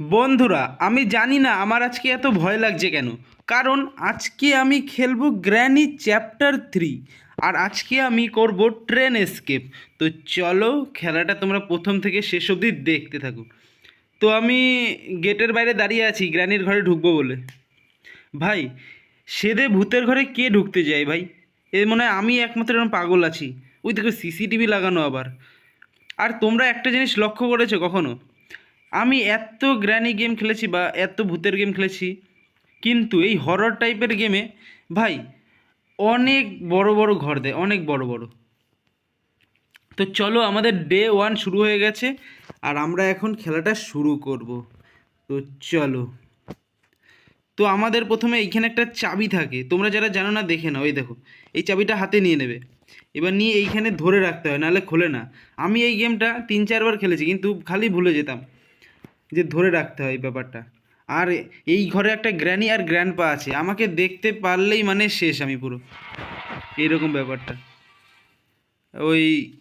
বন্ধুরা, আমি জানি না আমার আজকে এত ভয় লাগছে কেন। কারণ আজকে আমি খেলব গ্র্যানি চ্যাপ্টার থ্রি, আর আজকে আমি করব ট্রেন এসকেপ। তো চলো খেলাটা তোমরা প্রথম থেকে শেষ অবধি দেখতে থাকো। তো আমি গেটের বাইরে দাঁড়িয়ে আছি, গ্র্যানির ঘরে ঢুকবো বলে। ভাই, সেদে ভূতের ঘরে কে ঢুকতে যায় ভাই? এ মনে হয় আমি একমাত্র এরকম পাগল আছি। ওই দেখো, সিসিটিভি লাগানো আবার। আর তোমরা একটা জিনিস লক্ষ্য করেছ কখনো? আমি এত গ্র্যানি গেম খেলেছি বা এত ভূতের গেম খেলেছি, কিন্তু এই হরর টাইপের গেমে ভাই অনেক বড় বড় ঘর দেয়, অনেক বড় বড়। তো চলো আমাদের ডে ওয়ান শুরু হয়ে গেছে, আর আমরা এখন খেলাটা শুরু করব। তো চলো। তো আমাদের প্রথমে এইখানে একটা চাবি থাকে, তোমরা যারা জানো না দেখে নাও, এই দেখো, এই চাবিটা হাতে নিয়ে নেবে। এবার নিয়ে এইখানে ধরে রাখতে হয়, নাহলে খোলে না। আমি এই গেমটা তিন চারবার খেলেছি, কিন্তু খালি ভুলে যেতাম। যে ধরে রাখতে হয় ব্যাপারটা। আর এই ঘরে একটা গ্র্যানি আর গ্র্যান্ডপা আছে। আমাকে দেখতে পারলেই মানে শেষ আমি পুরো। এইরকম ব্যাপারটা। ওই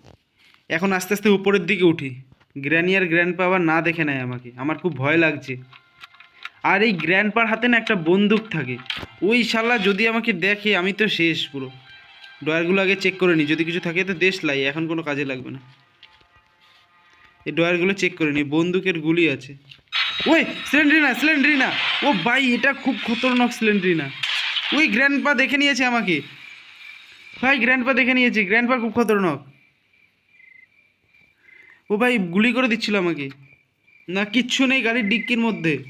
এখন আস্তে আস্তে উপরের দিকে উঠি। গ্র্যানি আর গ্র্যান্ডপা আবার না দেখে নেয় আমাকে। আমার খুব ভয় লাগছে। আর এই গ্র্যান্ডপার হাতে না একটা বন্দুক থাকে। ওই শালা যদি আমাকে দেখে, আমি তো শেষ পুরো। ডয়ারগুলো আগে চেক করে নিই। যদি কিছু থাকে তো দেশ লাই। এখন কোনো কাজে লাগবে না। এই ডয়ারগুলো চেক করে নিই, বন্দুকের গুলি আছে। ওই, সিলিন্ড্রিনা সিলিন্ড্রিনা। ও ভাই, এটা খুব খতরনাক সিলিন্ড্রিনা। ওই গ্র্যান্ডপা দেখে নিয়েছে আমাকে। ভাই গ্র্যান্ডপা দেখে নিয়েছে। গ্র্যান্ডপা খুব খতরনাক। ও ভাই, গুলি করে দিচ্ছিল আমাকে। না, কিচ্ছু নেই গাড়ির ডিক্কির মধ্যে।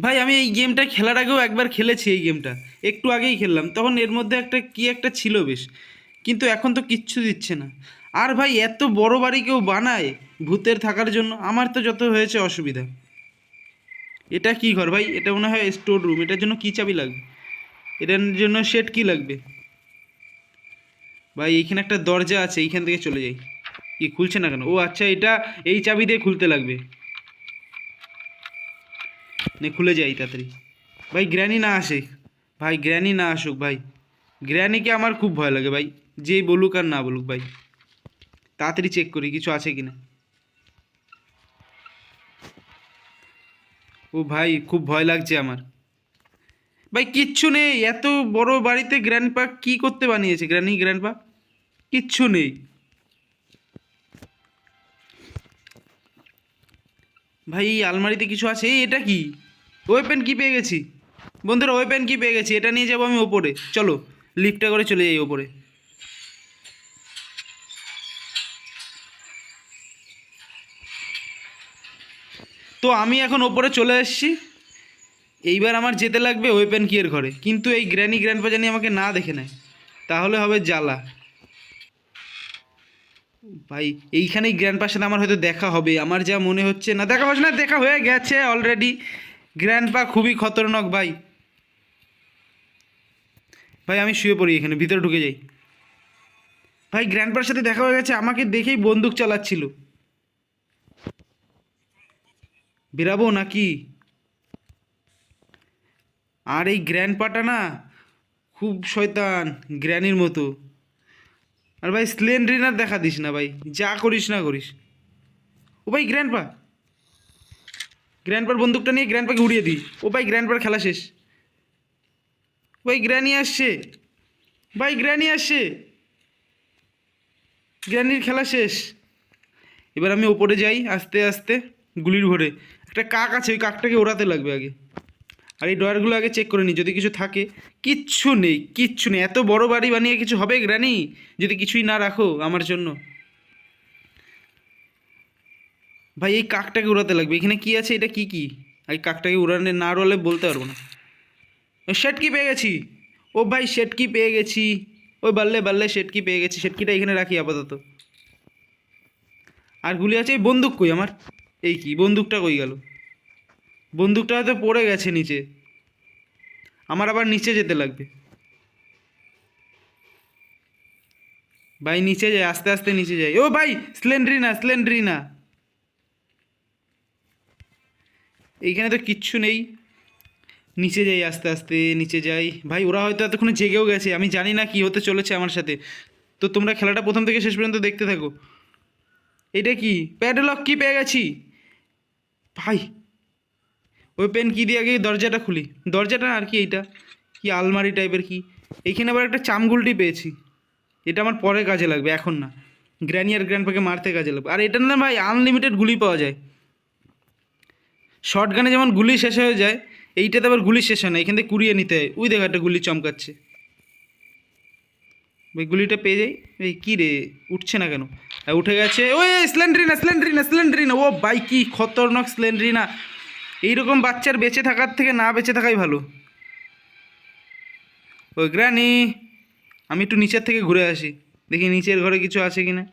ভাই, আমি এই গেমটা খেলার আগেও একবার খেলেছি এই গেমটা। একটু আগেই খেললাম। তখন এর মধ্যে একটা কি একটা ছিল বেশ। কিন্তু এখন তো কিচ্ছু দিচ্ছে না। আর ভাই, এত বড় বাড়ি কেউ বানায় ভূতের থাকার জন্য? আমার তো যত হয়েছে অসুবিধা। এটা কি ঘর ভাই? এটা মনে হয় স্টোর রুম এটার জন্য কী চাবি লাগবে? এটার জন্য সেট কি লাগবে? ভাই এইখানে একটা দরজা আছে, এইখান থেকে চলে যাই। কি, খুলছে না কেন? ও আচ্ছা এটা এই চাবি দিয়ে খুলতে লাগবে। নে, খুলে যাই তাড়াতাড়ি। ভাই, গ্র্যানি না আসে। ভাই, গ্র্যানি না আসুক ভাই। গ্র্যানিকে আমার খুব ভয় লাগে ভাই। যেই বলুক আর না বলুক ভাই। তাড়াতাড়ি চেক করি, কিছু আছে কি না ও ভাই, খুব ভয় লাগছে আমার। ভাই, কিচ্ছু নেই, এত বড় বাড়িতে গ্র্যান্ড গ্র্যান্ডপা কি করতে বানিয়েছে? গ্র্যানি গ্র্যান্ডপা কিচ্ছু নেই। ভাই আলমারিতে কিছু আছে? এটা কি? ওয়েপেন কি পেয়ে গেছি? বন্ধুরা ওয়েপেন কি পেয়ে গেছি? এটা নিয়ে যাব আমি ওপরে। চলো লিফটটা করে চলে যাই ওপরে। তো আমি এখন ওপরে চলে এসেছি। এইবার আমার যেতে লাগবে ওয়েপেন কিয়ের ঘরে। কিন্তু এই গ্র্যানি গ্র্যান্ডপা জানি আমাকে না দেখে নেয়। তাহলে হবে জ্বালা। ভাই, এইখানেই গ্র্যান্ডপার সাথে আমার হয়তো দেখা হবে। আমার যা মনে হচ্ছে না, দেখা হচ্ছে না, দেখা হয়ে গেছে অলরেডি গ্র্যান্ডপা খুবই খতরনাক, ভাই। ভাই, আমি শুয়ে পড়ি এখানে, ভিতরে ঢুকে যাই। ভাই, গ্র্যান্ডপার সাথে দেখা হয়ে গেছে, আমাকে দেখেই বন্দুক চালাচ্ছিল। বেরাবো নাকি? আর এই গ্র্যান্ড পাটা না খুব শয়তান, গ্র্যানির মতো। আর ভাই স্লেন্ড্রিনার দেখা দিস না ভাই, যা করিস না করিস। ও ভাই, গ্র্যান্ড গ্র্যান্ডপা গ্র্যান্ডপার বন্দুকটা নিয়ে গ্র্যান্ডপাকে উড়িয়ে দিই। ও ভাই, গ্র্যান্ড গ্র্যান্ডপার খেলা শেষ। ভাই, গ্র্যানি আসছে। ভাই, গ্র্যানি আসছে। গ্র্যানির খেলা শেষ। এবার আমি ওপরে যাই, আস্তে আস্তে, গুলির ভরে একটা কাক আছে? ওই কাকটাকে ওড়াতে লাগবে আগে। আর এই ডয়ারগুলো আগে চেক করে নিই যদি কিছু থাকে। কিচ্ছু নেই কিচ্ছু নেই। এত বড় বাড়ি বানিয়ে কিছু হবে গ্রানি যদি কিছুই না রাখো আমার জন্য। ভাই, এই কাকটাকে উড়াতে লাগবে। এখানে কি আছে? এটা কি কি? এই কাকটাকে উড়ানে না উড়ালে বলতে পারব না। শেটকি পেয়ে গেছি। ও ভাই শেটকি পেয়ে গেছি। ওই বাল্লে বাল্লে শেটকি পেয়ে গেছি। শেটকিটা এখানে রাখি আপাতত। আর গুলি আছে, এই বন্দুক কই আমার? এই কি? বন্দুকটা কই গেল? বন্দুকটা হয়তো পড়ে গেছে নিচে। আমার আবার নিচে যেতে লাগবে। ভাই, নিচে যাই, আস্তে আস্তে নিচে যাই। ও ভাই স্লেন্ড্রিনা স্লেন্ড্রিনা এইখানে তো কিচ্ছু নেই। নিচে যাই, আস্তে আস্তে নিচে যাই। ভাই, ওরা হয়তো এতক্ষণে জেগেও গেছে। আমি জানি না কি হতে চলেছে আমার সাথে। তো তোমরা খেলাটা প্রথম থেকে শেষ পর্যন্ত দেখতে থাকো। এটা কি? প্যাডলক কি পেয়ে গেছি? ভাই ওই পেন কী দিয়ে আগে দরজাটা খুলি? দরজাটা আর কি এইটা? কি আলমারি টাইপের কি? এইখানে আবার একটা চামগুলটি পেয়েছি। এটা আমার পরে কাজে লাগবে, এখন না। গ্র্যানি আর গ্র্যান্ডপাকে মারতে কাজে লাগবে। আর এটা না ভাই আনলিমিটেড গুলি পাওয়া যায়। শর্ট গানে যেমন গুলি শেষ হয়ে যায়, এইটাতে আবার গুলি শেষ হয় না। এখান থেকে কুড়িয়ে নিতে হয়। ওই দেখা একটা গুলি চমকাচ্ছে। ওই গুলিটা পেয়ে যাই। এই কী রে, উঠছে না কেন? উঠে গেছে, ওই স্লেন্ড্রিনা স্লেন্ড্রিনা স্লেন্ড্রিনা ও বাই কি খতরনাক স্লেন্ড্রিনা এইরকম বাচ্চার বেঁচে থাকার থেকে না বেঁচে থাকাই ভালো। ওই গ্রানি, আমি একটু নিচের থেকে ঘুরে আসি। দেখি নিচের ঘরে কিছু আছে কি না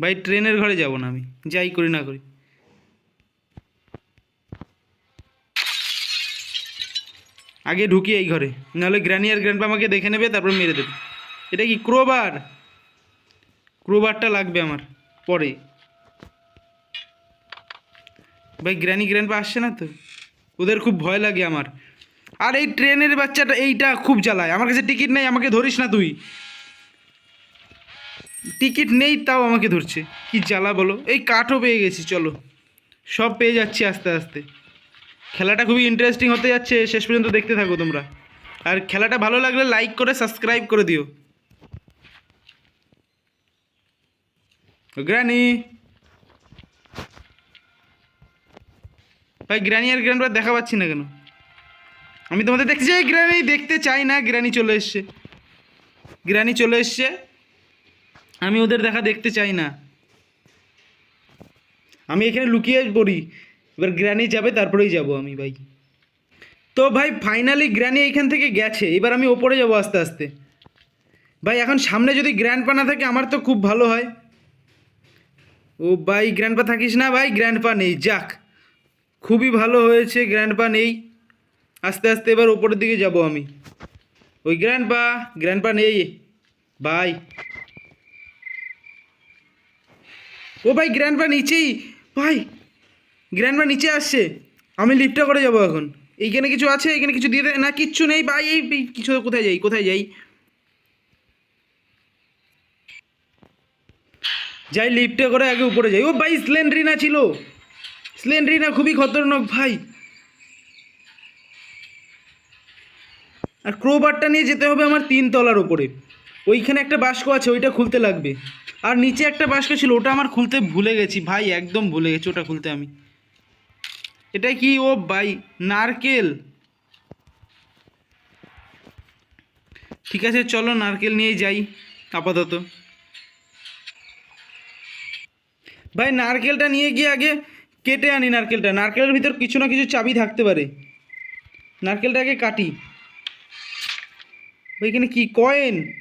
ভাই, ট্রেনের ঘরে যাব না আমি। যাই করি না করি। আগে ঢুকি এই ঘরে। নাহলে গ্র্যানি আর গ্র্যান্ডপা আমাকে দেখে নেবে, তারপর মেরে দেবে। এটা কি ক্রোবার? ক্রোবারটা লাগবে আমার, পরে। ভাই গ্র্যানি গ্র্যান্ডপা আসছে না তো? ওদের খুব ভয় লাগে আমার। আর এই ট্রেনের বাচ্চাটা এইটা খুব জ্বালায়। আমার কাছে টিকিট নেই, আমাকে ধরিস না তুই। টিকিট নেই, তাও আমাকে ধরছে। কি জ্বালা বলো? এই কাঠও পেয়ে গেছি, চলো। সব পেয়ে যাচ্ছি আস্তে আস্তে। খেলাটা খুবই ইন্টারেস্টিং হতে যাচ্ছে, শেষ পর্যন্ত দেখতে থাকো তোমরা। আর খেলাটা ভালো লাগলে লাইক করে সাবস্ক্রাইব করে দিও। গ্রানি ভাই, গ্রানি আর গ্র্যান্ড দেখা পাচ্ছি না কেন? আমি তোমাদের দেখছি যে গ্রানি দেখতে চাই না, গ্রানি চলে এসছে। গ্রানি চলে এসছে, আমি ওদের দেখা দেখতে চাই না। আমি এখানে লুকিয়ে পড়ি, এবার গ্র্যানি যাবে, তারপরেই যাব আমি ভাই। তো ভাই ফাইনালি গ্র্যানি এইখান থেকে গেছে, এবার আমি ওপরে যাব আস্তে আস্তে। ভাই, এখন সামনে যদি গ্র্যান্ড পা না থাকে, আমার তো খুব ভালো হয়। ও ভাই গ্র্যান্ড পা থাকিস না ভাই গ্র্যান্ড পা নেই, যাক। খুবই ভালো হয়েছে গ্র্যান্ড পা নেই। আস্তে আস্তে এবার ওপরের দিকে যাব আমি। ওই গ্র্যান্ড পা গ্র্যান্ড পা নেই। বাই। ও ভাই, গ্র্যান্ডপা নিচেই। ভাই গ্র্যান্ড গ্র্যান্ডপা নিচে আসছে। আমি লিফটটা করে যাব এখন। এইখানে কিছু আছে? এখানে কিছু দিয়ে না, কিচ্ছু নেই। ভাই এই কিছু কোথায় যাই? কোথায় যাই? যাই লিফটে করে আগে উপরে যাই। ও ভাই স্লেন্ড্রিনা ছিল। স্লেন্ড্রিনা খুবই খতরনাক ভাই। আর ক্রোবারটা নিয়ে যেতে হবে আমার তিন তলার ওপরে ওইখানে একটা বাস্ক আছে, ওইটা খুলতে লাগবে। আর নিচে একটা বাস্ক ছিল, ওটা আমার খুলতে ভুলে গেছি ভাই, একদম ভুলে গেছি ওটা খুলতে আমি। এটা কি ও ভাই, নারকেল। ঠিক আছে, চলো নারকেল নিয়ে যাই, আপাতত। ভাই, নারকেলটা নিয়ে গিয়ে আগে কেটে আনি নারকেলটা। নারকেলের ভিতর কিছু না কিছু চাবি থাকতে পারে। নারকেলটা আগে কাটি। ভাই, এখানে কি কয়েন?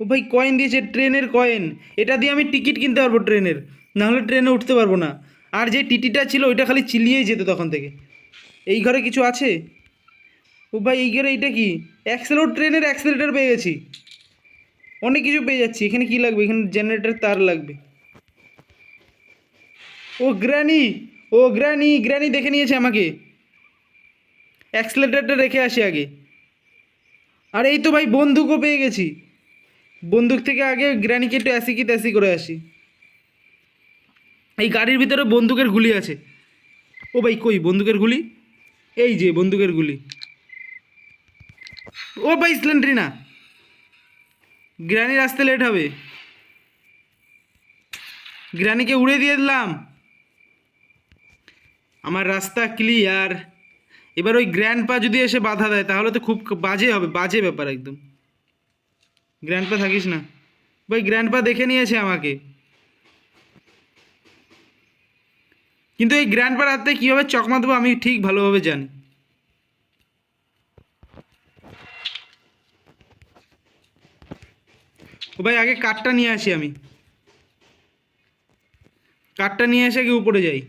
ও ভাই, কয়েন দিয়েছে, ট্রেনের কয়েন। এটা দিয়ে আমি টিকিট কিনতে পারব ট্রেনের। নাহলে ট্রেনে উঠতে পারব না। আর যে টিটিটা ছিল, ওইটা খালি চিলিয়েই যেত তখন থেকে। এই ঘরে কিছু আছে? ও ভাই, এই ঘরে এইটা কি? অ্যাক্সেলোর ট্রেনের অ্যাক্সেলেটার পেয়ে গেছি। অনেক কিছু পেয়ে যাচ্ছি। এখানে কি লাগবে? এখানে জেনারেটর তার লাগবে। ও, গ্র্যানি! ও গ্র্যানি গ্র্যানি দেখে নিয়েছে আমাকে। অ্যাক্সেলেটারটা রেখে আসি আগে। আর এই তো ভাই, বন্দুকও পেয়ে গেছি। বন্দুক থেকে আগে গ্র্যানিকে একটু অ্যাসি কি ত্যাসি করে আসি। এই গাড়ির ভিতরে বন্দুকের গুলি আছে। ও ভাই, কই বন্দুকের গুলি? এই যে বন্দুকের গুলি। ও ভাই, স্লেন্ড্রিনা। গ্র্যানির আসতে লেট হবে। গ্র্যানিকে উড়ে দিয়ে দিলাম। আমার রাস্তা ক্লিয়ার এবার ওই গ্র্যান্ড পা যদি এসে বাধা দেয়, তাহলে তো খুব বাজে হবে, বাজে ব্যাপার একদম। গ্র্যান্ড পা থাকিস না। ভাই গ্র্যান্ড পা দেখে নিয়েছে আমাকে। কিন্তু এই গ্র্যান্ড পার হাতে কীভাবে চকমা দেবো আমি ঠিক ভালোভাবে জানি। ও ভাই, আগে কাঠটা নিয়ে আসি আমি। কাঠটা নিয়ে এসে কি উপরে যাই।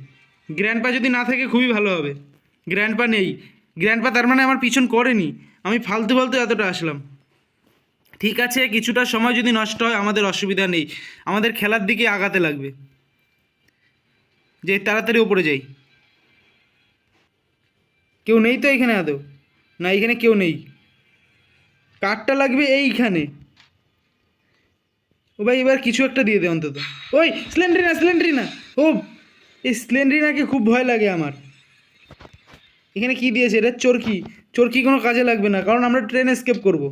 গ্র্যান্ড পা যদি না থাকে খুবই ভালো হবে। গ্র্যান্ড পা নেই। গ্র্যান্ড পা তার মানে আমার পিছন করেনি। আমি ফালতু ফালতু এতটা আসলাম। ঠিক আছে, কিছুটা সময় যদি নষ্ট হয়, আমাদের অসুবিধা নেই। আমাদের খেলার দিকে আগাতে লাগবে। যে তাড়াতাড়ি ওপরে যাই। কেউ নেই তো এখানে আদৌ? না, এখানে কেউ নেই। কাঠটা লাগবে এইখানে। ও ভাই, এবার কিছু একটা দিয়ে দে অন্তত। ওই, সিলিন্ডারি না সিলিন্ডারি না। ও এই স্প্লেন্ড্রিনাকে খুব ভয় লাগে আমার। এখানে কি দিয়েছে? এটা চরকি। চরকি কোনো কাজে লাগবে না, কারণ আমরা ট্রেন এসকেপ করব।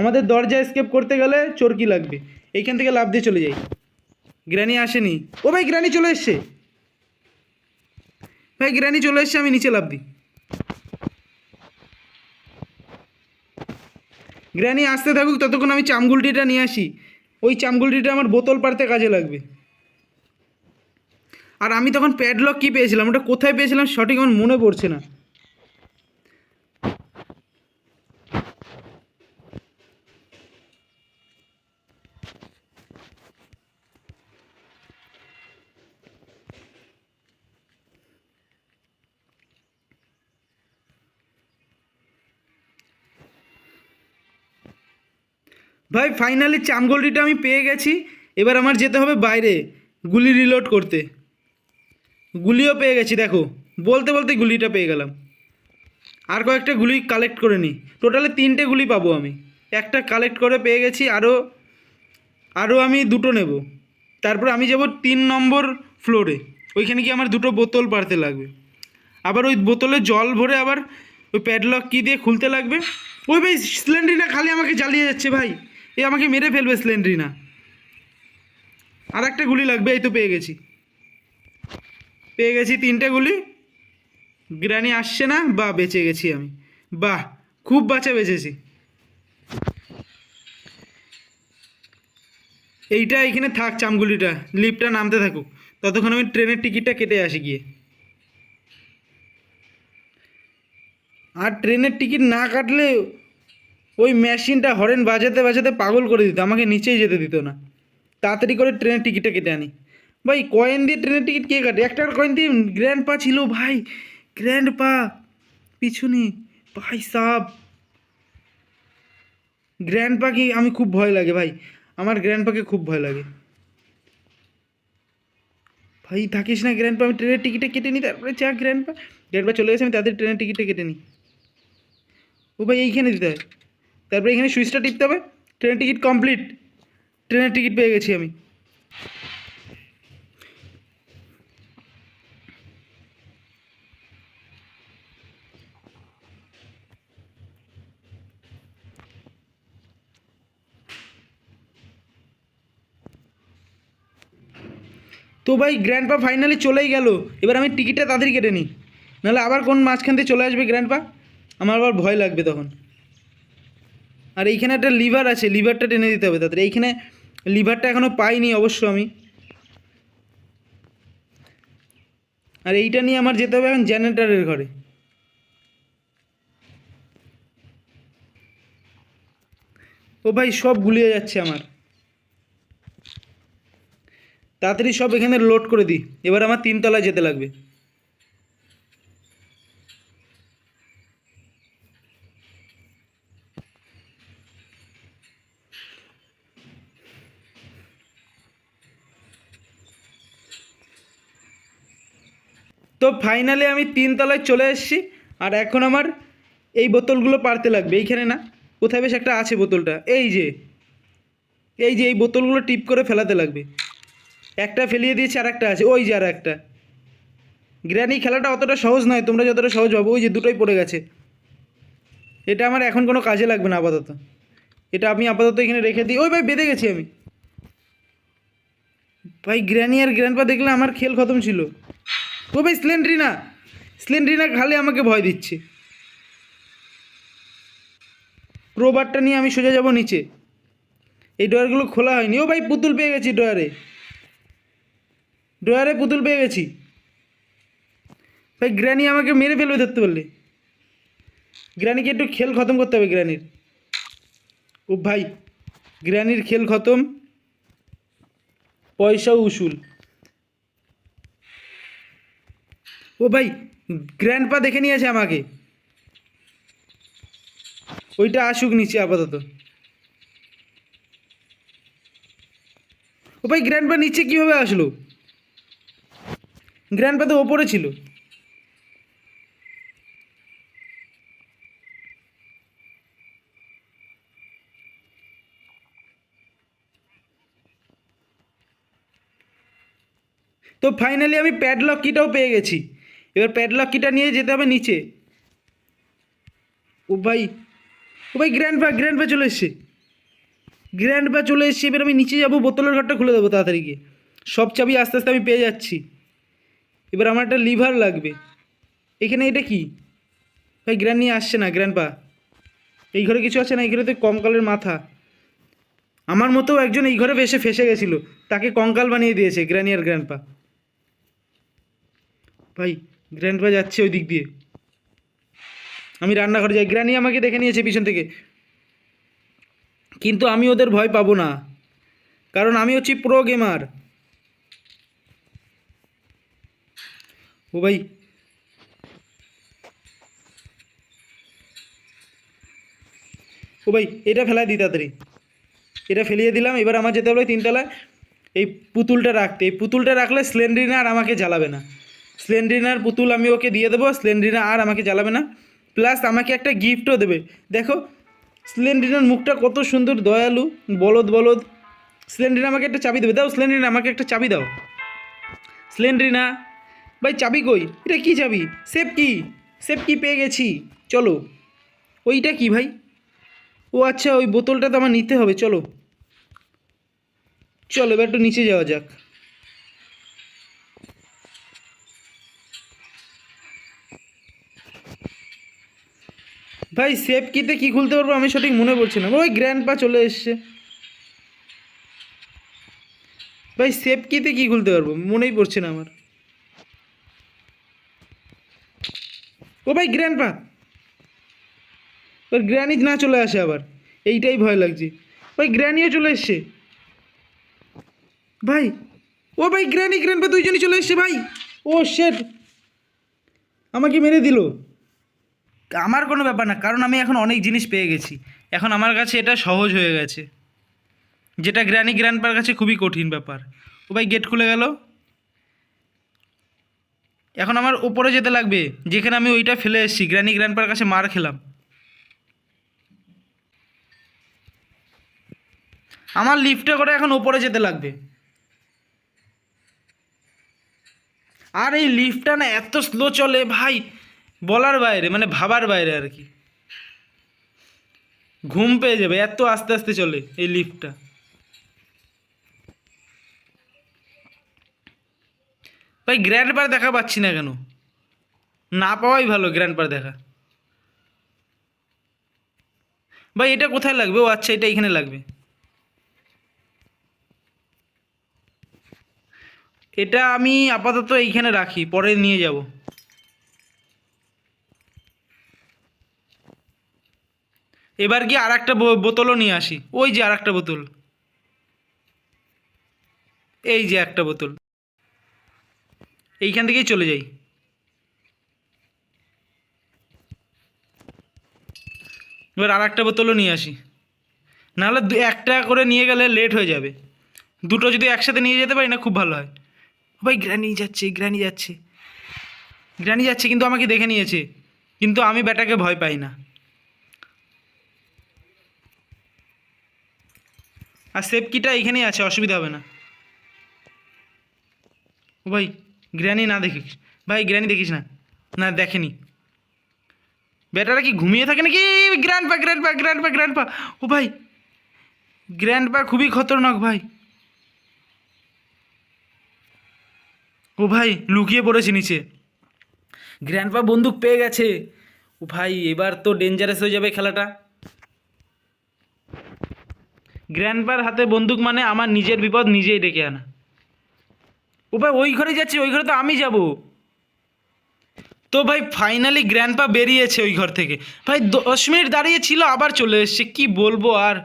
আমাদের দরজা এসকেপ করতে গেলে চরকি লাগবে। এইখান থেকে লাভ দিয়ে চলে যাই। গ্রানি আসেনি। ও ভাই, গ্রানি চলে এসছে। ভাই, গ্রানি চলে এসছে, আমি নিচে লাভ দিই। গ্রানি আসতে থাকুক, ততক্ষণ আমি চামগুলটিটা নিয়ে আসি। ওই চামগুলটিটা আমার বোতল পাড়তে কাজে লাগবে। আর আমি তখন প্যাডলক কি পেয়েছিলাম? ওটা কোথায় পেয়েছিলাম সঠিক আমার মনে পড়ছে না। ভাই ফাইনালি চামগোলটিটা আমি পেয়ে গেছি। এবার আমার যেতে হবে বাইরে, গুলি রিলোড করতে। গুলিও পেয়ে গেছি, দেখো। বলতে বলতে গুলিটা পেয়ে গেলাম। আর কয়েকটা গুলি কালেক্ট করে নিই টোটালে তিনটে গুলি পাবো আমি। একটা কালেক্ট করে পেয়ে গেছি আরও আরও আমি দুটো নেব। তারপর আমি যাব তিন নম্বর ফ্লোরে ওইখানে কি আমার দুটো বোতল পারতে লাগবে। আবার ওই বোতলে জল ভরে আবার ওই প্যাডলক কি দিয়ে খুলতে লাগবে। ওই ভাই সিলিন্ডারটা খালি আমাকে জ্বালিয়ে যাচ্ছে ভাই। এ আমাকে মেরে ফেলবে সিলিন্ডারিনা আর একটা গুলি লাগবে, এই তো পেয়ে গেছি। পেয়ে গেছি তিনটে গুলি। গ্রানি আসছে না? বা, বেঁচে গেছি আমি। বাহ, খুব বাঁচা বেঁচেছি। এইটা এখানে থাক চামগুলিটা, লিফটটা নামতে থাকুক। ততক্ষণ আমি ট্রেনের টিকিটটা কেটে আসি গিয়ে। আর ট্রেনের টিকিট না কাটলে ওই মেশিনটা হরেন বাজাতে বাজাতে পাগল করে দিত, আমাকে নিচেই যেতে দিত না। তাড়াতাড়ি করে ট্রেনের টিকিটটা কেটে আনি। ভাই, কয়েন দিয়ে ট্রেনের টিকিট কে কাটে? একটা কয়েন দিয়ে গ্র্যান্ড পা ছিল ভাই। গ্র্যান্ড পা পিছনে। ভাই সাব। গ্র্যান্ড পাকে আমি খুব ভয় লাগে ভাই। আমার গ্র্যান্ড পাকে খুব ভয় লাগে। ভাই, থাকিস না গ্র্যান্ড পা আমি ট্রেনের টিকিটটা কেটে নিই, তারপরে চা গ্র্যান্ড পা গ্র্যান্ড পা চলে গেছে, আমি তাদের ট্রেনের টিকিটটা কেটে নিই। ও ভাই, এইখানে দিতে হয়। তারপরে এখানে সুইচটা টিপতে হবে। ট্রেনের টিকিট কমপ্লিট। ট্রেনের টিকিট পেয়ে গেছি আমি। তো ভাই গ্র্যান্ডপা ফাইনালি চলেই গেল। এবার আমি টিকিটটা তাড়াতাড়ি কেটে নিই। নাহলে আবার কোন মাঝখান থেকে চলে আসবে গ্র্যান্ডপা আমার আবার ভয় লাগবে তখন। আর এইখানে একটা লিভার আছে লিভারটা টেনে দিতে হবে তাড়াতাড়ি। এইখানে লিভারটা এখনও পাইনি অবশ্য আমি। আর এইটা নিয়ে আমার যেতে হবে এখন জেনারেটারের ঘরে। ও ভাই, সব গুলিয়ে যাচ্ছে আমার। তাড়াতাড়ি সব এখানে লোড করে দিই। এবার আমার তিনতলায় যেতে লাগবে। তো ফাইনালি আমি তিনতলায় চলে এসেছি, আর এখন আমার এই বোতলগুলো পারতে লাগবে। এইখানে না, কোথায় বেশ একটা আছে বোতলটা। এই যে এই যে এই বোতলগুলো টিপ করে ফেলাতে লাগবে। একটা ফেলিয়ে দিয়েছে আর একটা আছে, ওই যে আর একটা গ্র্যানি, খেলাটা অতটা সহজ নয়, তোমরা যতটা সহজ ভাবো, ওই যে দুটোই পড়ে গেছে। এটা আমার এখন কোনো কাজে লাগবে না আপাতত। এটা আমি আপাতত এখানে রেখে দিই। ওই ভাই, বেঁধে গেছি আমি। ভাই, গ্র্যানি আর গ্র্যান্ডপা দেখলে আমার খেল খতম ছিল। ও ভাই, স্লেন্ড্রিনা। স্লেন্ড্রিনা খালি আমাকে ভয় দিচ্ছে। প্রোবারটা নিয়ে আমি সোজা যাব নিচে। এই ডয়ারগুলো খোলা হয়নি। ও ভাই, পুতুল পেয়ে গেছি ডয়ারে ডয়ারে পুতুল পেয়ে গেছি। ভাই, গ্র্যানি আমাকে মেরে ফেলবে ধরতে পারলে। গ্র্যানিকে একটু খেল খতম করতে হবে গ্র্যানির। ও ভাই, গ্র্যানির খেল খতম। পয়সা উসুল। ও ভাই, গ্র্যান্ডপা দেখে নিয়েছে আমাকে। ওইটা আসুক নিচে আপাতত। ও ভাই, গ্র্যান্ডপা নিচে কীভাবে আসলো? গ্র্যান্ডপা তো ওপরে ছিল। তো ফাইনালি আমি প্যাডলক কিটাও পেয়ে গেছি। এবার প্যাডলক কিটা নিয়ে যেতে হবে নিচে। ও ভাই ও ভাই গ্র্যান্ড পা গ্র্যান্ড পা চলে এসছে। গ্র্যান্ড পা চলে এসছে, এবার আমি নিচে যাব, বোতলের ঘরটা খুলে দেবো তাড়াতাড়ি গিয়ে। সব চাবি আস্তে আস্তে আমি পেয়ে যাচ্ছি। এবার আমার একটা লিভার লাগবে। এখানে এটা কি? ভাই, গ্র্যান্ড নিয়ে আসছে না, গ্র্যান্ড পা। এই ঘরে কিছু আছে না? এই ঘরে তো কঙ্কালের মাথা। আমার মতো একজন এই ঘরে এসে ফেসে গেছিল। তাকে কঙ্কাল বানিয়ে দিয়েছে গ্র্যানি আর গ্র্যান্ডপা ভাই গ্র্যান্ডপা যাচ্ছে ওই দিক দিয়ে। আমি রান্নাঘরে যাই। গ্র্যানি আমাকে দেখে নিয়েছে পিছন থেকে। কিন্তু আমি ওদের ভয় পাবো না। কারণ আমি হচ্ছি প্রো গেমার ও ভাই। ও ভাই, এটা ফেলাই দিই তাড়াতাড়ি। এটা ফেলিয়ে দিলাম, এবার আমার যেতে হবে তিনতলায়। এই পুতুলটা রাখতে। এই পুতুলটা রাখলে স্লেন্ড্রিনা আর আমাকে জ্বালাবে না। স্লেন্ড্রিনার পুতুল আমি ওকে দিয়ে দেবো স্লেন্ড্রিনা আর আমাকে জ্বালাবে না। প্লাস আমাকে একটা গিফটও দেবে। দেখো স্লেন্ড্রিনার মুখটা কত সুন্দর দয়ালু, বলদ বলদ। স্লেন্ড্রিনা আমাকে একটা চাবি দেবে। দাও স্লেন্ড্রিনা আমাকে একটা চাবি দাও। স্লেন্ড্রিনা ভাই, চাবি কই? এটা কি চাবি? সেফ কি? সেফ কি পেয়ে গেছি। চলো। ওইটা কি ভাই? ও আচ্ছা ওই বোতলটা তো আমার নিতে হবে, চলো। চলো, এবার একটু নিচে যাওয়া যাক। ভাই, সেফ কিতে কি খুলতে পারব আমি সঠিক মনে পড়ছে না। ওই গ্র্যান্ড পা চলে এসছে। ভাই, সেফ কিতে কি খুলতে পারব? মনেই পড়ছে না আমার। ও ভাই গ্র্যান্ড পা ওর গ্র্যানি না চলে আসে আবার। এইটাই ভয় লাগছে। ভাই গ্র্যানিও চলে এসছে। ভাই, ও ভাই গ্র্যানি গ্র্যান্ড দুইজনই চলে এসছে ভাই। ও শেট আমাকে মেরে দিল। আমার কোনো ব্যাপার না, কারণ আমি এখন অনেক জিনিস পেয়ে গেছি। এখন আমার কাছে এটা সহজ হয়ে গেছে। যেটা গ্র্যানি গ্র্যান্ডপার কাছে খুবই কঠিন ব্যাপার। ও ভাই গেট খুলে গেল। এখন আমার উপরে যেতে লাগবে, যেখানে আমি ওইটা ফেলে এসেছি, গ্র্যানি গ্র্যান্ডপার কাছে মার খেলাম। আমার লিফটে করে এখন ওপরে যেতে লাগবে। আর এই লিফটটা না এত স্লো চলে, ভাই, বলার বাইরে মানে ভাবার বাইরে আর কি। ঘুম পেয়ে যাবে, এত আস্তে আস্তে চলে এই লিফটটা। ভাই গ্র্যান্ড পার দেখা পাচ্ছি না কেন? না পাওয়াই ভালো গ্র্যান্ড পার দেখা। ভাই, এটা কোথায় লাগবে? ও আচ্ছা এটা এখানে লাগবে। এটা আমি আপাতত এইখানে রাখি, পরে নিয়ে যাব। এবার গিয়ে আর একটা বোতলও নিয়ে আসি। ওই যে আর একটা বোতল। এই যে একটা বোতল। এইখান থেকেই চলে যাই। এবার আর একটা বোতলও নিয়ে আসি। নাহলে একটা করে নিয়ে গেলে লেট হয়ে যাবে। দুটো যদি একসাথে নিয়ে যেতে পারি না, খুব ভালো হয়। ভাই গ্র্যানি যাচ্ছে গ্র্যানি যাচ্ছে। গ্র্যানি যাচ্ছে কিন্তু আমাকে দেখে নিয়েছে। কিন্তু আমি ব্যাটাকে ভয় পাই না। আর সেফ কিটা এইখানেই আছে, অসুবিধা হবে না। ভাই গ্র্যানি না দেখিস। ভাই, গ্র্যানি দেখিস না। না, দেখেনি। বেটারা কি ঘুমিয়ে থাকে নাকি? গ্র্যান্ড পা গ্র্যান্ড পা গ্র্যান্ড পা গ্র্যান্ড পা ও ভাই গ্র্যান্ড পা খুবই খতরনাক ভাই। ও ভাই, লুকিয়ে পড়েছে নিচে। গ্র্যান্ড পা বন্দুক পেয়ে গেছে। ও ভাই, এবার তো ডেঞ্জারাস হয়ে যাবে খেলাটা। গ্র্যান্ড গ্র্যান্ডপার হাতে বন্দুক মানে আমার নিজের বিপদ, নিজেই ডেকে আনা। ও ভাই, ওই ঘরে যাচ্ছে, ওই ঘরে তো আমি যাব। তো ভাই ফাইনালি গ্র্যান্ডপা বেরিয়েছে ওই ঘর থেকে। ভাই, দশ মিনিট দাঁড়িয়ে ছিল, আবার চলে এসছে, কি বলব আর?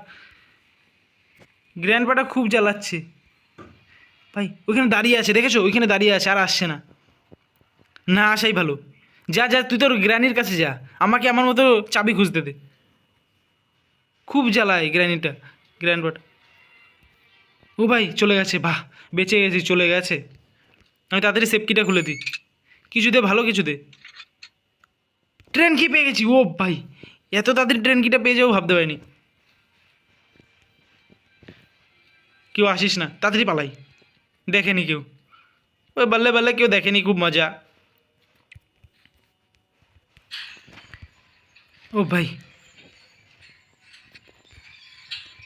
গ্র্যান্ডপাটা খুব জ্বালাচ্ছে। ভাই, ওইখানে দাঁড়িয়ে আছে, দেখেছ? ওইখানে দাঁড়িয়ে আছে, আর আসছে না। না, আসাই ভালো। যা যা, তুই তোর গ্র্যানির কাছে যা। আমাকে আমার মতো চাবি খুঁজতে দে। খুব জ্বালায় গ্র্যানিটা গ্র্যান্ডবাট ও ভাই, চলে গেছে, বাহ, বেঁচে গেছি, চলে গেছে। আমি তাড়াতাড়ি সেফকিটা খুলে দিই। কিছু দে, ভালো কিছু দে। ট্রেন কি পেয়ে গেছি? ও ভাই, এত তাড়াতাড়ি ট্রেন কিটা পেয়ে যাব ভাবতে পারিনি। কেউ আসিস না, তাড়াতাড়ি পালাই। দেখেনি কেউ। ওই বললে বললে কেউ দেখেনি, খুব মজা। ও ভাই।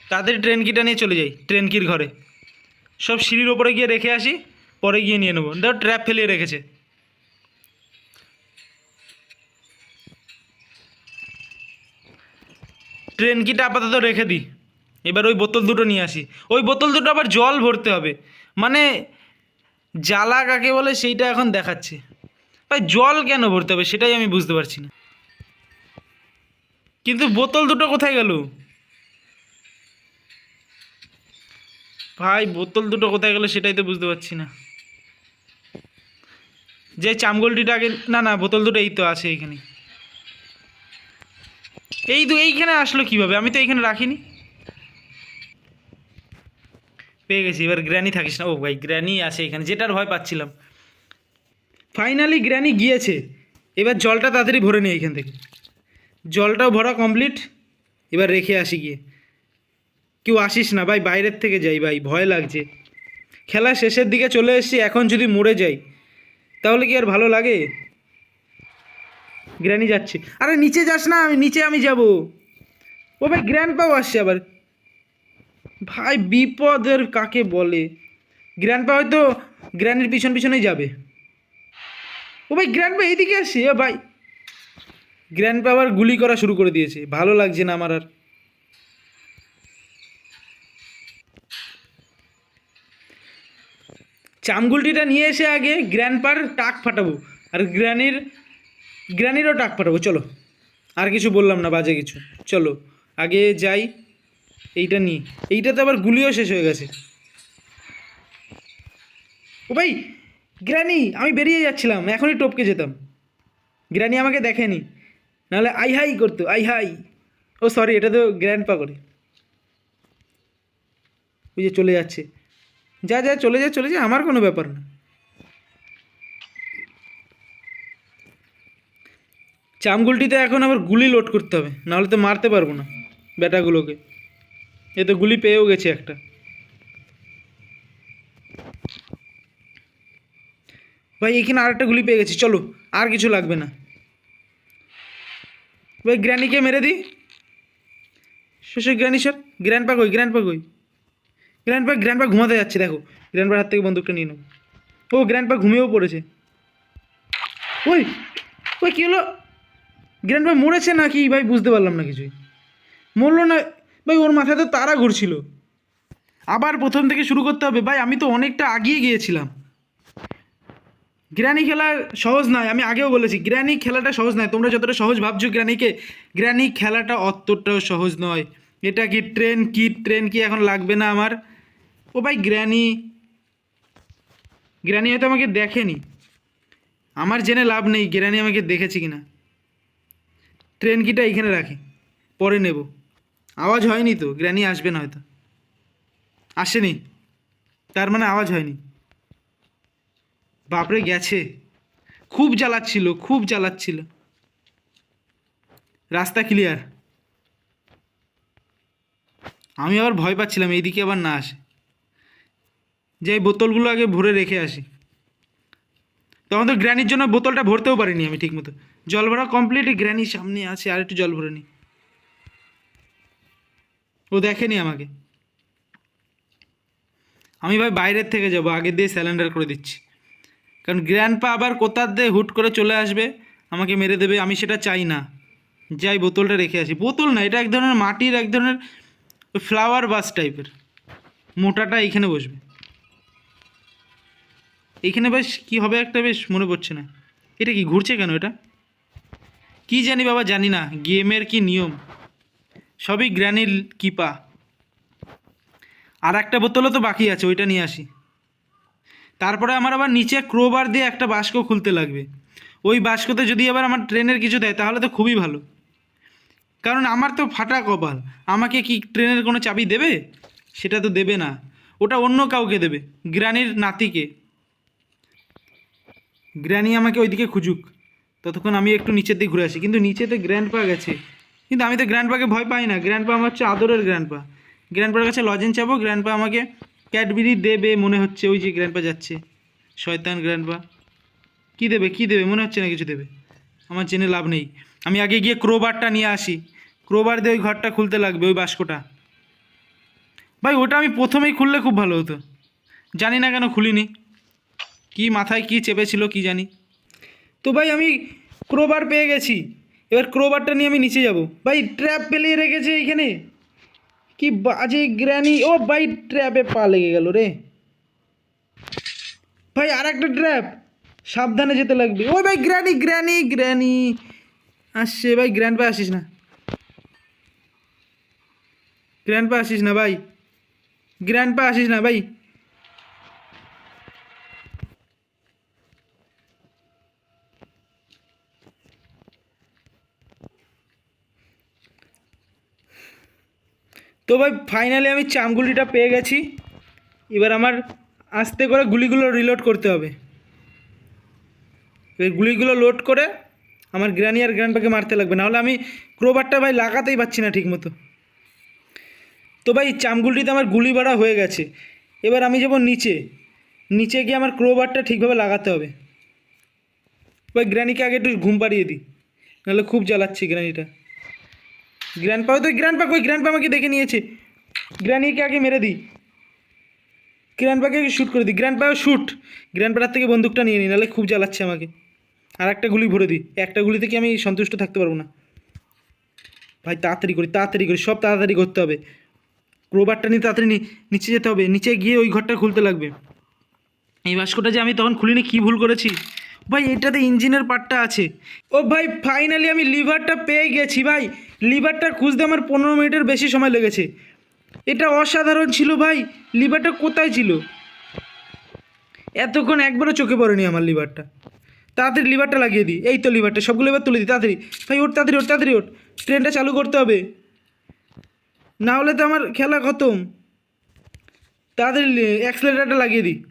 তাদের ট্রেন কিটা নিয়ে চলে যাই ট্রেন কির ঘরে। সব সিঁড়ির ওপরে গিয়ে রেখে আসি। পরে গিয়ে নিয়ে নেব। দেখো ট্র্যাপ ফেলিয়ে রেখেছে। ট্রেন কিটা আপাতত রেখে দিই এবার ওই বোতল দুটো নিয়ে আসি। ওই বোতল দুটো আবার জল ভরতে হবে। মানে জ্বালা কাকে বলে সেইটা এখন দেখাচ্ছে। ভাই, জল কেন ভরতে হবে সেটাই আমি বুঝতে পারছি না। কিন্তু বোতল দুটো কোথায় গেল? ভাই, বোতল দুটো কোথায় গেল সেটাই তো বুঝতে পারছি না। যে চামগোলটিটা আগে না না, বোতল দুটো এই তো আছে এইখানে। এই তো এইখানে আসলো কীভাবে? আমি তো এইখানে রাখিনি। পেয়ে গেছি, এবার গ্র্যানি থাকিস না। ও ভাই, গ্র্যানি আছে এখানে, যেটার ভয় পাচ্ছিলাম। ফাইনালি গ্র্যানি গিয়েছে। এবার জলটা তাড়াতাড়ি ভরে নিই এখান থেকে। জলটাও ভরা কমপ্লিট। এবার রেখে আসি গিয়ে। কেউ আসিস না, ভাই, বাইরের থেকে যাই, ভাই, ভয় লাগছে। খেলা শেষের দিকে চলে এসেছি, এখন যদি মরে যাই। তাহলে কি আর ভালো লাগে? গ্র্যানি যাচ্ছে। আরে নিচে যাস না, আমি নিচে আমি যাব। ও ভাই গ্র্যান্ড পাও আসছে আবার। ভাই বিপদের কাকে বলে? গ্র্যান্ড পা হয়তো গ্র্যান্ডের পিছন পিছনেই যাবে। ও ভাই গ্র্যান্ড পা এইদিকে আসছে। ভাই গ্র্যান্ড পা আবার গুলি করা শুরু করে দিয়েছে। ভালো লাগছে না আমার আর। চামগুলটিটা নিয়ে এসে আগে গ্র্যান্ডপার টাক ফাটাবো। আর গ্র্যানির, গ্র্যানিরও টাক ফাটাবো, চলো। আর কিছু বললাম না, বাজে কিছু। চলো, আগে যাই, এইটা নিয়ে এইটাতে আবার গুলিও শেষ হয়ে গেছে। ও ভাই, গ্র্যানি, আমি বেরিয়ে যাচ্ছিলাম, এখনই টপকে যেতাম। গ্র্যানি আমাকে দেখেনি, নাহলে আই হাই করতো, আই হাই। ও সরি এটা তো গ্র্যান্ড পা করে যে চলে যাচ্ছে। যা যা, চলে যা চলে যা, আমার কোনো ব্যাপার না। চামগুলটিতে এখন আবার গুলি লোড করতে হবে, নাহলে তো মারতে পারব না ব্যাটাগুলোকে। এ তো গুলি পেয়েও গেছে একটা। ভাই, এখানে আর একটা গুলি পেয়ে গেছি, চলো, আর কিছু লাগবে না। ভাই, গ্র্যানিকে মেরে দিই। শেষে গ্র্যানি স্যার, গ্র্যান্ড পা কই গ্র্যান্ড পা কই গ্র্যান্ড পা গ্র্যান্ড পা ঘুমাতে যাচ্ছে, দেখো। গ্র্যান্ড পার হাত থেকে বন্দুকটা নিয়ে নেব ও গ্র্যান্ড পা ঘুমিয়েও পড়েছে। ওই ওই কী হলো? গ্র্যান্ড পা মরেছে নাকি? ভাই, বুঝতে পারলাম না কিছুই। মরলো না, ভাই, ওর মাথায় তো তারা ঘুরছিল। আবার প্রথম থেকে শুরু করতে হবে। ভাই, আমি তো অনেকটা আগিয়ে গিয়েছিলাম। গ্র্যানি খেলা সহজ নয়, আমি আগেও বলেছি গ্র্যানি খেলাটা সহজ নয়। তোমরা যতটা সহজ ভাবছ গ্র্যানিকে গ্র্যানি খেলাটা অতটাও সহজ নয়। এটা কি ট্রেন কি ট্রেন কি এখন লাগবে না আমার? ও ভাই গ্র্যানি। গ্র্যানি হয়তো আমাকে দেখেনি। আমার জেনে লাভ নেই গ্র্যানি আমাকে দেখেছে কিনা। ট্রেন কিটা এখানে রাখি, পরে নেব। আওয়াজ হয়নি তো, গ্র্যানি আসবে না হয়তো। আসেনি, তার মানে আওয়াজ হয়নি। বাপরে গেছে। খুব জ্বালাচ্ছিল খুব জ্বালাচ্ছিল। রাস্তা ক্লিয়ার আমি আবার ভয় পাচ্ছিলাম, এইদিকে আবার না আসে। যে এই বোতলগুলো আগে ভরে রেখে আসি। তো গ্র্যানির জন্য বোতলটা ভরতেও পারিনি আমি ঠিকমতো। জল ভরা কমপ্লিট গ্র্যানির সামনে আছে আর একটু জল ভরে নি। ও দেখেনি আমাকে। আমি ভাই বাইরের থেকে যাব, আগে দিয়ে স্যালেন্ডার করে দিচ্ছি। কারণ গ্র্যান্ডপা আবার কোথার দিয়ে হুট করে চলে আসবে, আমাকে মেরে দেবে, আমি সেটা চাই না। যাই বোতলটা রেখে আসি। বোতল না, এটা এক ধরনের মাটির, এক ধরনের ফ্লাওয়ার বাস টাইপের মোটাটা এইখানে বসবে। এইখানে বেশ, কি হবে একটা বেশ মনে পড়ছে না। এটা কি ঘুরছে কেন এটা? কি জানি বাবা, জানি না। গেমের কি নিয়ম? সবই গ্র্যানিল কিপা। আর একটা বোতলও তো বাকি আছে, ওইটা নিয়ে আসি। তারপরে আমার আবার নিচে ক্রোবার দিয়ে একটা বাস্ক খুলতে লাগবে। ওই বাস্কতে যদি আবার আমার ট্রেনের কিছু দেয়, তাহলে তো খুবই ভালো। কারণ আমার তো ফাটা কপাল। আমাকে কি ট্রেনের কোনো চাবি দেবে? সেটা তো দেবে না। ওটা অন্য কাউকে দেবে গ্রানির নাতিকে। গ্র্যানি আমাকে ওইদিকে খুঁজুক। ততক্ষণ আমি একটু নিচের দিকে ঘুরে আসি। কিন্তু নিচেতে গ্র্যান্ড পা গেছে। কিন্তু আমি তো গ্র্যান্ড পাকে ভয় পাই না। গ্র্যান্ড পা আমার হচ্ছে আদরের গ্র্যান্ড পা গ্র্যান্ড পার কাছে লজেন চাবো। গ্র্যান্ড পা আমাকে ক্যাডবেরি দেবে মনে হচ্ছে। ওই যে গ্র্যান্ড পা যাচ্ছে। শয়তান গ্র্যান্ডপা। কী দেবে? কী দেবে? মনে হচ্ছে না কিছু দেবে। আমার জেনে লাভ নেই। আমি আগে গিয়ে ক্রোবারটা নিয়ে আসি। ক্রোবার দিয়ে ওই ঘরটা খুলতে লাগবে, ওই বাস্কটা। ভাই, ওটা আমি প্রথমেই খুললে খুব ভালো হতো। জানি না কেন খুলিনি। কি মাথায় কি চেপেছিল কি জানি। তো ভাই আমি ক্রোবার পেয়ে গেছি। এবার ক্রোবারটা নিয়ে আমি নিচে যাব। ভাই ট্র্যাপ পেলিয়ে রেখেছে এইখানে। কি বাজে গ্র্যানি। ও ভাই ট্র্যাপে পা লেগে গেল রে। ভাই আর একটা ট্র্যাপ সাবধানে যেতে লাগবে। ও ভাই গ্র্যানি গ্র্যানি গ্র্যানি। আসছে ভাই গ্র্যান্ড পা আসিস না। গ্র্যান্ড পা আসিস না ভাই। গ্র্যান্ড পা আসিস না ভাই। তো ভাই ফাইনালি আমি চামগুলিটা পেয়ে গেছি। এবার আমার আস্তে করে গুলিগুলো রিলোড করতে হবে। এবার গুলিগুলো লোড করে আমার গ্রানি আর গ্র্যান্ডপাকে মারতে লাগবে। নাহলে আমি ক্রোবারটা ভাই লাগাতেই পারছি না ঠিক মতো তো ভাই, চামগুলিতে আমার গুলি বাড়া হয়ে গেছে। এবার আমি যাব নিচে। নিচে গিয়ে আমার ক্রোবারটা ঠিকভাবে লাগাতে হবে। ভাই গ্রানিকে আগে একটু ঘুম পাড়িয়ে দিই। নাহলে খুব জ্বালাচ্ছি পা তো গ্র্যান্ড পা কই? গ্র্যান্ড পা আমাকে দেখে নিয়েছে। গ্র্যানিকে আগে মেরে দিই। গ্র্যান্ড পাকে শ্যুট করে দিই। গ্র্যান্ড পাও শ্যুট গ্র্যান্ড পাড়ার থেকে বন্দুকটা নিয়ে নিই, নাহলে খুব জ্বালাচ্ছে আমাকে। আর একটা গুলি ভরে দিই। একটা গুলি থেকে আমি সন্তুষ্ট থাকতে পারব না? ভাই, তাড়াতাড়ি করি তাড়াতাড়ি করি। সব তাড়াতাড়ি করতে হবে। ক্রোবারটা নিয়ে তাড়াতাড়ি নিচে যেতে হবে। নিচে গিয়ে ওই ঘরটা খুলতে লাগবে। এই বাস্কটা যে আমি তখন খুলিনি, কী ভুল করেছি? ভাই, এটাতে ইঞ্জিনের পার্টটা আছে। ও ভাই ফাইনালি আমি লিভারটা পেয়ে গেছি ভাই। লিভারটা খুঁজতে আমার পনেরো মিনিটের বেশি সময় লেগেছে। এটা অসাধারণ ছিল ভাই। লিভারটা কোথায় ছিল? এতক্ষণ একবারও চোখে পড়েনি আমার লিভারটা। তাড়াতাড়ি লিভারটা লাগিয়ে দিই। এই তো লিভারটা, সবগুলো এবার তুলে দিই। তাড়াতাড়ি। ভাই, ওঠ, তাড়াতাড়ি ওঠ, তাড়াতাড়ি ওট ট্রেনটা চালু করতে হবে। না হলে তো আমার খেলা খতম। তাড়াতাড়ি অ্যাক্সিলেটারটা লাগিয়ে দিই।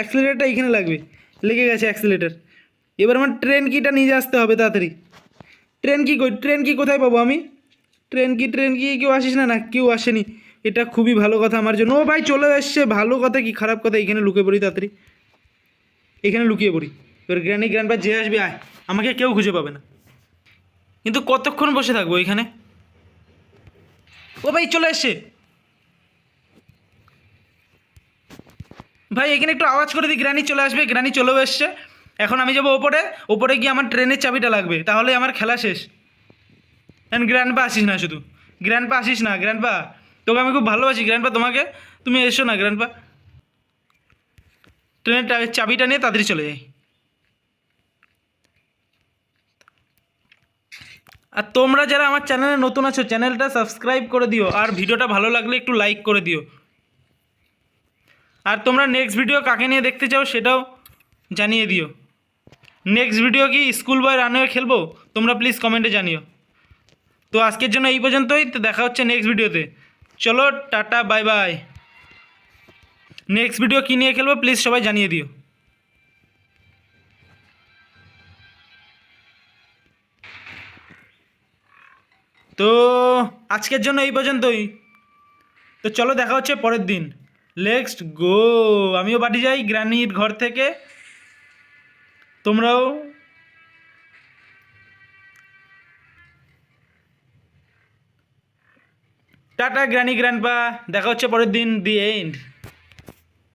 অ্যাক্সিলেটারটা এইখানে লাগবে। লেগে গেছে অ্যাক্সিলেটার এবার আমার ট্রেন কিটা নিয়ে আসতে হবে তাড়াতাড়ি। ট্রেন কি কই? ট্রেন কি কোথায় পাবো আমি? ট্রেন কি ট্রেন কি কেউ আসিস না? না, কেউ আসেনি। এটা খুবই ভালো কথা আমার জন্য। ও ভাই চলে এসছে ভালো কথা কি খারাপ কথা? এখানে লুকিয়ে পড়ি তাড়াতাড়ি। এখানে লুকিয়ে পড়ি। এবার গ্র্যানি গ্র্যান্ড যে আসবে, আয়। আমাকে কেউ খুঁজে পাবে না। কিন্তু কতক্ষণ বসে থাকব এখানে? ও ভাই চলে এসছে ভাই, এখানে একটু আওয়াজ করে দিই, গ্রানি চলে আসবে, গ্রানি চলেও এসছে। এখন আমি যাব ওপরে ওপরে গিয়ে আমার ট্রেনের চাবিটা লাগবে, তাহলে আমার খেলা শেষ। এখন গ্র্যান্ড পা আসিস না শুধু। গ্র্যান্ড পা আসিস না গ্র্যান্ড পা তোকে আমি খুব ভালোবাসি গ্র্যান্ড পা তোমাকে। তুমি এসো না গ্র্যান্ড পা ট্রেনের চাবিটা নিয়ে তাড়াতাড়ি চলে যাই। আর তোমরা যারা আমার চ্যানেলে নতুন আছো, চ্যানেলটা সাবস্ক্রাইব করে দিও। আর ভিডিওটা ভালো লাগলে একটু লাইক করে দিও। আর তোমরা নেক্সট ভিডিও কাকে নিয়ে দেখতে চাও সেটাও জানিয়ে দিও। নেক্সট ভিডিও কি স্কুল বয় রানওয়ে খেলব? তোমরা প্লিজ কমেন্টে জানিও। তো আজকের জন্য এই পর্যন্তই, তো দেখা হচ্ছে নেক্সট ভিডিওতে চলো, tata bye bye next video কী নিয়ে খেলব প্লিজ সবাই জানিয়ে দিও। তো আজকের জন্য এই পর্যন্তই। তো চলো, দেখা হচ্ছে পরের দিন। নেক্সট গো আমিও বাড়ি যাই গ্রানির ঘর থেকে। তোমরাও। টাটা, গ্রানি গ্র্যান্ডপা দেখা হচ্ছে পরের দিন দি এন্ড